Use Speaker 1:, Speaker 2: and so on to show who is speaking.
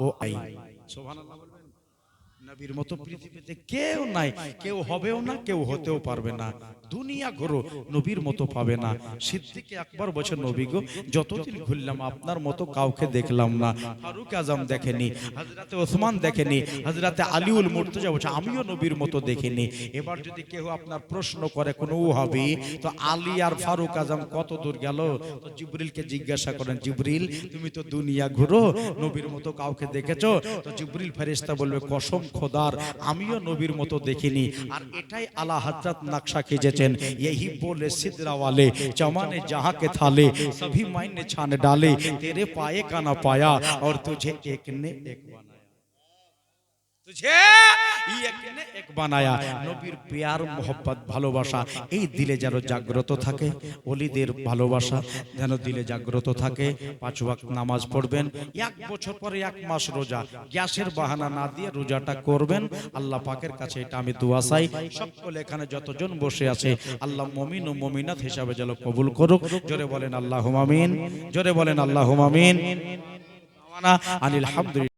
Speaker 1: ও I. সুবহানাল্লাহ বলবেন? নবীর মতো পৃথিবীতে কেউ নাই। কেউ হবেও না, কেউ হতেও পারবে না। দুনিয়া ঘোরো নবীর মতো পাবে না। সিদ্দিকে একবার বছর নবী গো, যতদিন ঘুরলাম, আপনার মতো কাউকে দেখলাম না। ফারুক আজম দেখেনি হজরতে ওসমান দেখেনি হজরতে আলিউল মুর্তজা বলছে, আমিও নবীর মতো দেখিনি। এবার যদি কেউ আপনার প্রশ্ন করে কোনো হবে তো আলী আর ফারুক আজম কত দূর গেল? তো জিবরিলকে জিজ্ঞাসা করেন, জিবরিল, তুমি তো দুনিয়া ঘুরো, নবীর মতো কাউকে দেখেছ? তো জিবরিল ফেরেশতা বলবে, কসম খোদার, আমিও নবীর মতো দেখিনি। আর এটাই আলা হযরত নকশা बेचन यही बोले सिदरा वाले चमा ने जहाँ के थाले, सभी माइन ने छान डाले, तेरे पाए का ना पाया, और तुझे एक ने एक बनाया। तुझे? অলিদের ভালোবাসা যেন দিলে জাগ্রত থাকে। পাঁচ নামাজ পড়বেন বাহানা না দিয়ে রোজাটা করবেন। আল্লাহ পাকের কাছে এটা আমি দোয়া সকলে এখানে যতজন বসে আছে, আল্লাহ মমিন ও মমিনাত হিসাবে যেন কবুল করুক। জোরে বলেন আল্লাহ মামিন জোরে বলেন আল্লাহ আনিল হামদুলিল্লাহ।